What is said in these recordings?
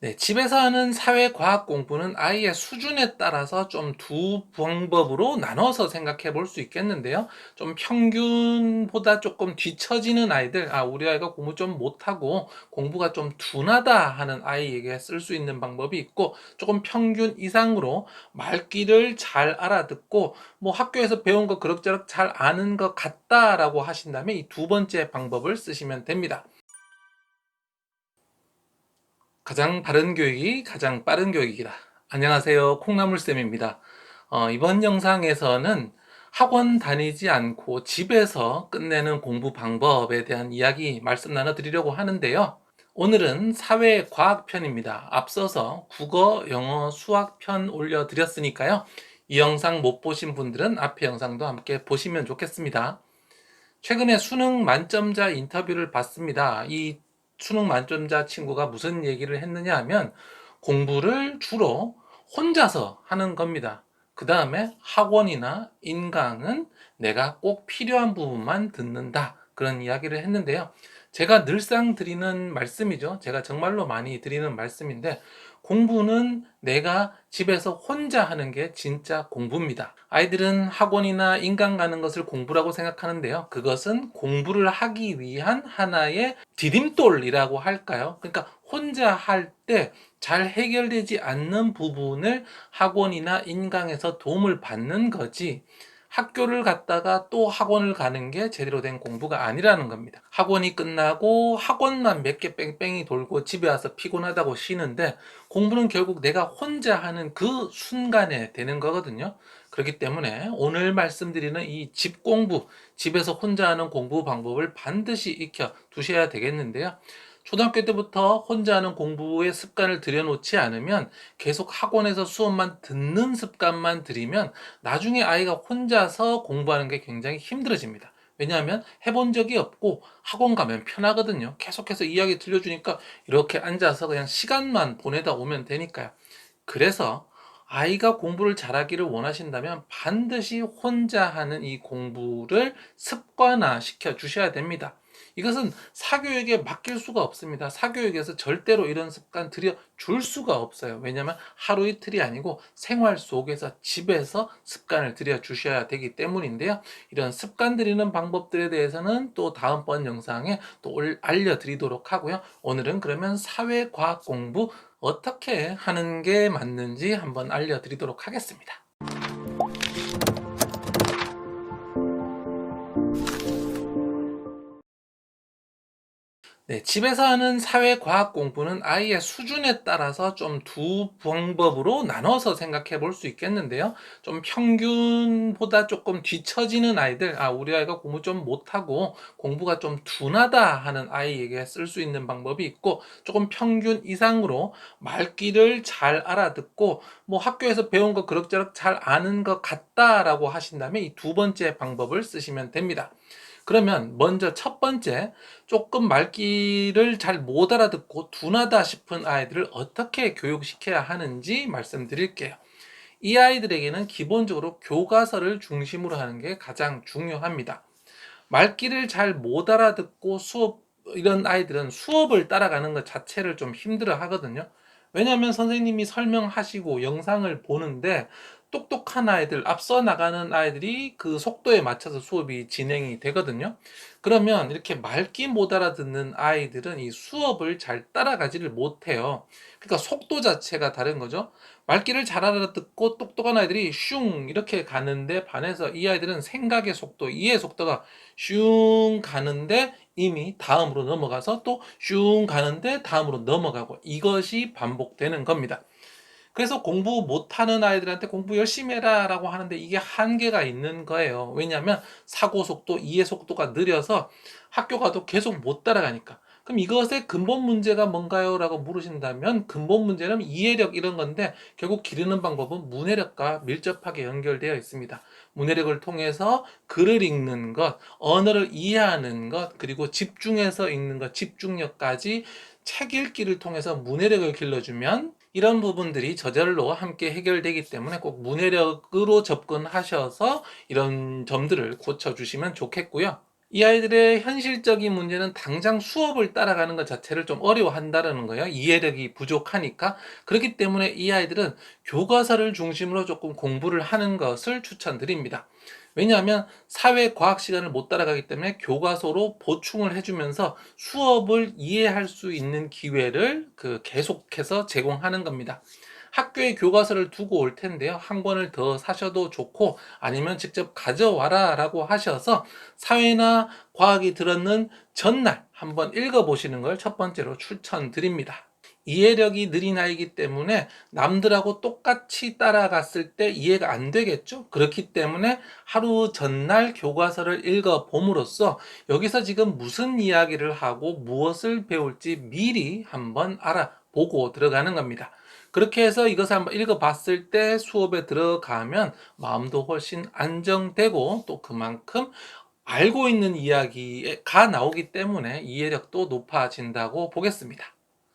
네, 집에서 하는 사회과학 공부는 아이의 수준에 따라서 좀 두 방법으로 나눠서 생각해 볼 수 있겠는데요. 좀 평균보다 조금 뒤처지는 아이들, 아, 우리 아이가 공부 좀 못하고 공부가 좀 둔하다 하는 아이에게 쓸 수 있는 방법이 있고, 조금 평균 이상으로 말귀를 잘 알아듣고, 뭐 학교에서 배운 거 그럭저럭 잘 아는 것 같다라고 하신다면 이 두 번째 방법을 쓰시면 됩니다. 가장 바른 교육이 가장 빠른 교육이다. 안녕하세요. 콩나물쌤입니다. 어, 이번 영상에서는 학원 다니지 않고 집에서 끝내는 공부 방법에 대한 이야기 말씀 나눠드리려고 하는데요. 오늘은 사회과학 편입니다. 앞서서 국어, 영어, 수학 편 올려드렸으니까요. 이 영상 못 보신 분들은 앞에 영상도 함께 보시면 좋겠습니다. 최근에 수능 만점자 인터뷰를 봤습니다. 이 수능 만점자 친구가 무슨 얘기를 했느냐 하면 공부를 주로 혼자서 하는 겁니다. 그 다음에 학원이나 인강은 내가 꼭 필요한 부분만 듣는다. 그런 이야기를 했는데요. 제가 늘상 드리는 말씀이죠. 제가 정말로 많이 드리는 말씀인데 공부는 내가 집에서 혼자 하는 게 진짜 공부입니다. 아이들은 학원이나 인강 가는 것을 공부라고 생각하는데요. 그것은 공부를 하기 위한 하나의 디딤돌이라고 할까요? 그러니까 혼자 할 때 잘 해결되지 않는 부분을 학원이나 인강에서 도움을 받는 거지. 학교를 갔다가 또 학원을 가는 게 제대로 된 공부가 아니라는 겁니다. 학원이 끝나고 학원만 몇 개 뺑뺑이 돌고 집에 와서 피곤하다고 쉬는데 공부는 결국 내가 혼자 하는 그 순간에 되는 거거든요. 그렇기 때문에 오늘 말씀드리는 이 집 공부, 집에서 혼자 하는 공부 방법을 반드시 익혀 두셔야 되겠는데요. 초등학교 때부터 혼자 하는 공부의 습관을 들여놓지 않으면 계속 학원에서 수업만 듣는 습관만 들이면 나중에 아이가 혼자서 공부하는 게 굉장히 힘들어집니다. 왜냐하면 해본 적이 없고 학원 가면 편하거든요. 계속해서 이야기 들려주니까 이렇게 앉아서 그냥 시간만 보내다 오면 되니까요. 그래서 아이가 공부를 잘하기를 원하신다면 반드시 혼자 하는 이 공부를 습관화 시켜 주셔야 됩니다. 이것은 사교육에 맡길 수가 없습니다. 사교육에서 절대로 이런 습관 들여 줄 수가 없어요. 왜냐하면 하루 이틀이 아니고 생활 속에서 집에서 습관을 들여 주셔야 되기 때문인데요. 이런 습관 들이는 방법들에 대해서는 또 다음번 영상에 또 알려드리도록 하고요. 오늘은 그러면 사회과학 공부 어떻게 하는 게 맞는지 한번 알려드리도록 하겠습니다. 네, 집에서 하는 사회과학 공부는 아이의 수준에 따라서 좀 두 방법으로 나눠서 생각해 볼 수 있겠는데요. 좀 평균보다 조금 뒤처지는 아이들, 아, 우리 아이가 공부 좀 못하고 공부가 좀 둔하다 하는 아이에게 쓸 수 있는 방법이 있고, 조금 평균 이상으로 말귀를 잘 알아듣고, 뭐 학교에서 배운 거 그럭저럭 잘 아는 것 같다라고 하신다면 이 두 번째 방법을 쓰시면 됩니다. 그러면 먼저 첫 번째 조금 말귀를 잘 못 알아듣고 둔하다 싶은 아이들을 어떻게 교육시켜야 하는지 말씀드릴게요. 이 아이들에게는 기본적으로 교과서를 중심으로 하는 게 가장 중요합니다. 말귀를 잘 못 알아듣고 수업 이런 아이들은 수업을 따라가는 것 자체를 좀 힘들어 하거든요. 왜냐하면 선생님이 설명하시고 영상을 보는데 똑똑한 아이들, 앞서 나가는 아이들이 그 속도에 맞춰서 수업이 진행이 되거든요. 그러면 이렇게 말귀 못 알아듣는 아이들은 이 수업을 잘 따라가지를 못해요. 그러니까 속도 자체가 다른 거죠. 말귀를 잘 알아듣고 똑똑한 아이들이 슝 이렇게 가는데 반해서 이 아이들은 생각의 속도, 이해 속도가 슝 가는데 이미 다음으로 넘어가서 또 슝 가는데 다음으로 넘어가고 이것이 반복되는 겁니다. 그래서 공부 못하는 아이들한테 공부 열심히 해라 라고 하는데 이게 한계가 있는 거예요. 왜냐하면 사고 속도, 이해 속도가 느려서 학교 가도 계속 못 따라가니까. 그럼 이것의 근본 문제가 뭔가요? 라고 물으신다면 근본 문제는 이해력 이런 건데 결국 기르는 방법은 문해력과 밀접하게 연결되어 있습니다. 문해력을 통해서 글을 읽는 것, 언어를 이해하는 것, 그리고 집중해서 읽는 것, 집중력까지 책 읽기를 통해서 문해력을 길러주면 이런 부분들이 저절로 함께 해결되기 때문에 꼭 문해력으로 접근하셔서 이런 점들을 고쳐주시면 좋겠고요. 이 아이들의 현실적인 문제는 당장 수업을 따라가는 것 자체를 좀 어려워한다는 거예요. 이해력이 부족하니까. 그렇기 때문에 이 아이들은 교과서를 중심으로 조금 공부를 하는 것을 추천드립니다. 왜냐하면 사회 과학 시간을 못 따라가기 때문에 교과서로 보충을 해주면서 수업을 이해할 수 있는 기회를 그 계속해서 제공하는 겁니다. 학교에 교과서를 두고 올 텐데요. 한 권을 더 사셔도 좋고 아니면 직접 가져와라 라고 하셔서 사회나 과학이 들었는 전날 한번 읽어보시는 걸 첫 번째로 추천드립니다. 이해력이 느린 아이기 때문에 남들하고 똑같이 따라갔을 때 이해가 안 되겠죠. 그렇기 때문에 하루 전날 교과서를 읽어 봄으로써 여기서 지금 무슨 이야기를 하고 무엇을 배울지 미리 한번 알아 보고 들어가는 겁니다. 그렇게 해서 이것을 한번 읽어봤을 때 수업에 들어가면 마음도 훨씬 안정되고 또 그만큼 알고 있는 이야기가 나오기 때문에 이해력도 높아진다고 보겠습니다.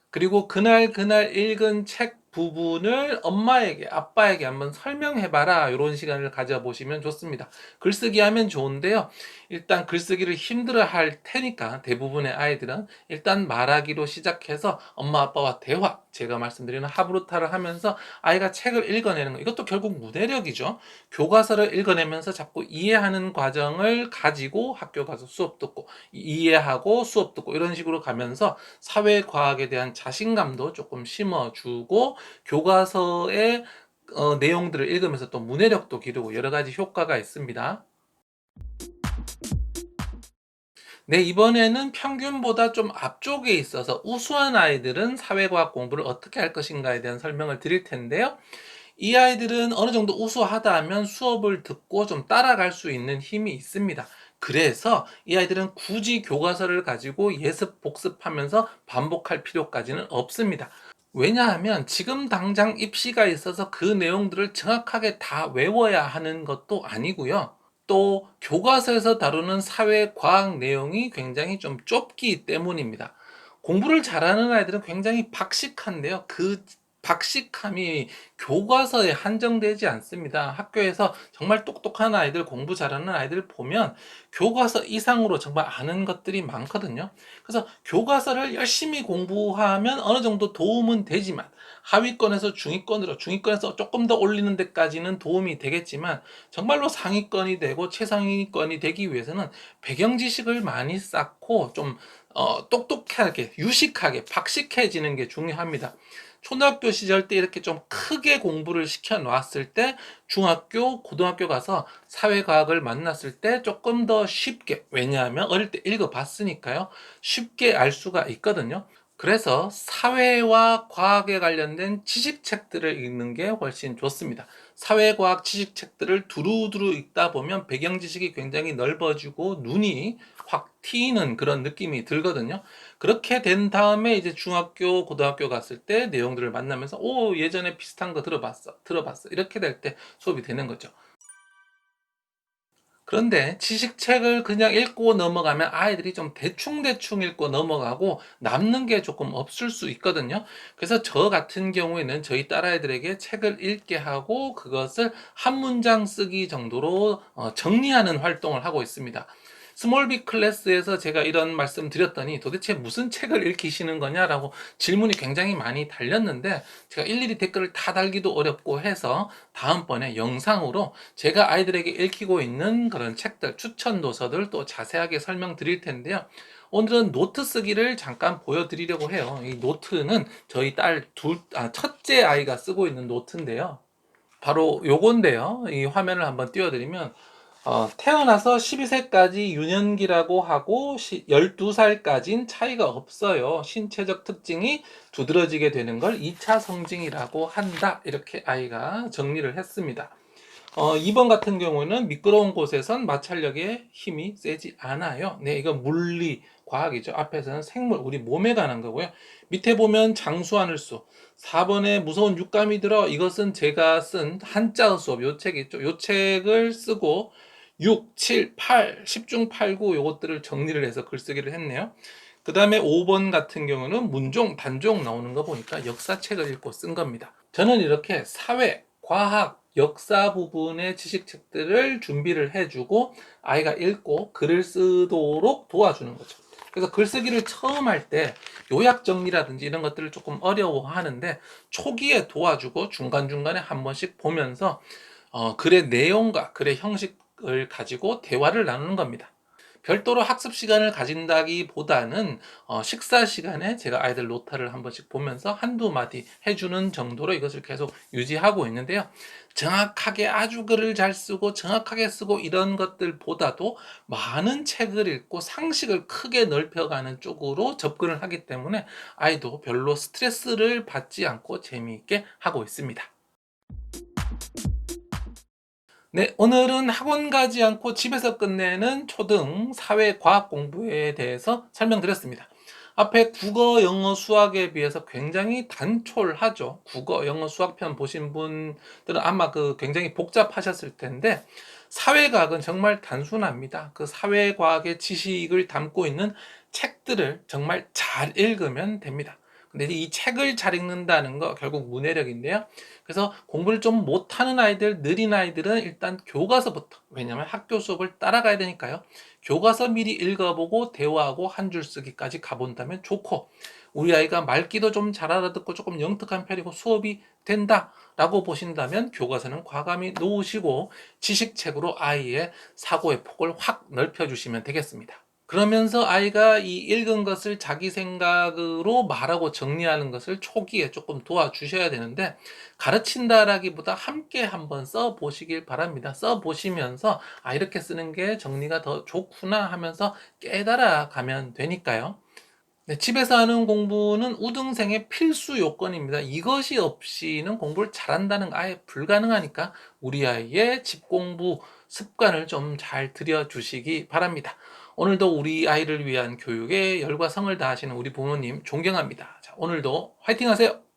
그리고 그날 그날 읽은 책 부분을 엄마에게, 아빠에게 한번 설명해봐라. 이런 시간을 가져보시면 좋습니다. 글쓰기 하면 좋은데요. 일단 글쓰기를 힘들어 할 테니까 대부분의 아이들은 일단 말하기로 시작해서 엄마, 아빠와 대화, 제가 말씀드리는 하브루타를 하면서 아이가 책을 읽어내는 거. 이것도 결국 문해력이죠. 교과서를 읽어내면서 자꾸 이해하는 과정을 가지고 학교 가서 수업 듣고, 이해하고 수업 듣고 이런 식으로 가면서 사회과학에 대한 자신감도 조금 심어주고 교과서의 어, 내용들을 읽으면서 또 문해력도 기르고 여러 가지 효과가 있습니다. 네, 이번에는 평균보다 좀 앞쪽에 있어서 우수한 아이들은 사회과학 공부를 어떻게 할 것인가에 대한 설명을 드릴 텐데요. 이 아이들은 어느 정도 우수하다 하면 수업을 듣고 좀 따라갈 수 있는 힘이 있습니다. 그래서 이 아이들은 굳이 교과서를 가지고 예습 복습하면서 반복할 필요까지는 없습니다. 왜냐하면 지금 당장 입시가 있어서 그 내용들을 정확하게 다 외워야 하는 것도 아니고요. 또 교과서에서 다루는 사회 과학 내용이 굉장히 좀 좁기 때문입니다. 공부를 잘하는 아이들은 굉장히 박식한데요. 그 박식함이 교과서에 한정되지 않습니다. 학교에서 정말 똑똑한 아이들, 공부 잘하는 아이들 보면 교과서 이상으로 정말 아는 것들이 많거든요. 그래서 교과서를 열심히 공부하면 어느 정도 도움은 되지만 하위권에서 중위권으로 중위권에서 조금 더 올리는 데까지는 도움이 되겠지만 정말로 상위권이 되고 최상위권이 되기 위해서는 배경 지식을 많이 쌓고 좀 어, 똑똑하게 유식하게 박식해지는 게 중요합니다. 초등학교 시절 때 이렇게 좀 크게 공부를 시켜 놨을 때 중학교, 고등학교 가서 사회과학을 만났을 때 조금 더 쉽게 왜냐하면 어릴 때 읽어 봤으니까요. 쉽게 알 수가 있거든요. 그래서 사회와 과학에 관련된 지식책들을 읽는 게 훨씬 좋습니다. 사회과학 지식책들을 두루두루 읽다 보면 배경 지식이 굉장히 넓어지고 눈이 확 튀는 그런 느낌이 들거든요. 그렇게 된 다음에 이제 중학교, 고등학교 갔을 때 내용들을 만나면서 오, 예전에 비슷한 거 들어봤어. 들어봤어. 이렇게 될 때 수업이 되는 거죠. 그런데 지식책을 그냥 읽고 넘어가면 아이들이 좀 대충대충 읽고 넘어가고 남는 게 조금 없을 수 있거든요. 그래서 저 같은 경우에는 저희 딸아이들에게 책을 읽게 하고 그것을 한 문장 쓰기 정도로 어, 정리하는 활동을 하고 있습니다. 스몰빅 클래스에서 제가 이런 말씀 드렸더니 도대체 무슨 책을 읽히시는 거냐라고 질문이 굉장히 많이 달렸는데 제가 일일이 댓글을 다 달기도 어렵고 해서 다음번에 영상으로 제가 아이들에게 읽히고 있는 그런 책들, 추천 도서들 또 자세하게 설명드릴 텐데요. 오늘은 노트 쓰기를 잠깐 보여드리려고 해요. 이 노트는 저희 딸 둘, 아, 첫째 아이가 쓰고 있는 노트인데요. 바로 요건데요. 이 화면을 한번 띄워드리면 어, 태어나서 12세까지 유년기라고 하고 12살까지는 차이가 없어요. 신체적 특징이 두드러지게 되는 걸 2차 성징이라고 한다. 이렇게 아이가 정리를 했습니다. 어, 2번 같은 경우는 미끄러운 곳에선 마찰력의 힘이 세지 않아요. 네, 이건 물리, 과학이죠. 앞에서는 생물, 우리 몸에 관한 거고요. 밑에 보면 장수하늘 수. 4번에 무서운 육감이 들어 이것은 제가 쓴 한자 수업, 요책 있죠. 요 책을 쓰고 6, 7, 8, 10중 8, 9 요것들을 정리를 해서 글쓰기를 했네요. 그 다음에 5번 같은 경우는 문종, 단종 나오는 거 보니까 역사책을 읽고 쓴 겁니다. 저는 이렇게 사회, 과학, 역사 부분의 지식책들을 준비를 해주고 아이가 읽고 글을 쓰도록 도와주는 거죠. 그래서 글쓰기를 처음 할 때 요약 정리라든지 이런 것들을 조금 어려워하는데 초기에 도와주고 중간중간에 한 번씩 보면서 어, 글의 내용과 글의 형식 을 가지고 대화를 나누는 겁니다. 별도로 학습 시간을 가진다기보다는 어, 식사 시간에 제가 아이들 노타를 한 번씩 보면서 한두 마디 해주는 정도로 이것을 계속 유지하고 있는데요. 정확하게 아주 글을 잘 쓰고 정확하게 쓰고 이런 것들보다도 많은 책을 읽고 상식을 크게 넓혀가는 쪽으로 접근을 하기 때문에 아이도 별로 스트레스를 받지 않고 재미있게 하고 있습니다. 네, 오늘은 학원 가지 않고 집에서 끝내는 초등 사회 과학 공부에 대해서 설명드렸습니다. 앞에 국어, 영어, 수학에 비해서 굉장히 단촐하죠. 국어, 영어, 수학편 보신 분들은 아마 그 굉장히 복잡하셨을 텐데 사회과학은 정말 단순합니다. 그 사회과학의 지식을 담고 있는 책들을 정말 잘 읽으면 됩니다. 근데 이 책을 잘 읽는다는 거 결국 문해력인데요. 그래서 공부를 좀 못하는 아이들, 느린 아이들은 일단 교과서부터 왜냐하면 학교 수업을 따라가야 되니까요. 교과서 미리 읽어보고 대화하고 한 줄 쓰기까지 가본다면 좋고 우리 아이가 말귀도 좀 잘 알아듣고 조금 영특한 편이고 수업이 된다라고 보신다면 교과서는 과감히 놓으시고 지식책으로 아이의 사고의 폭을 확 넓혀주시면 되겠습니다. 그러면서 아이가 이 읽은 것을 자기 생각으로 말하고 정리하는 것을 초기에 조금 도와주셔야 되는데 가르친다라기보다 함께 한번 써 보시길 바랍니다. 써 보시면서 아 이렇게 쓰는 게 정리가 더 좋구나 하면서 깨달아 가면 되니까요. 네, 집에서 하는 공부는 우등생의 필수 요건입니다. 이것이 없이는 공부를 잘한다는 거 아예 불가능하니까 우리 아이의 집 공부 습관을 좀 잘 들여주시기 바랍니다. 오늘도 우리 아이를 위한 교육에 열과 성을 다하시는 우리 부모님 존경합니다. 자, 오늘도 화이팅 하세요!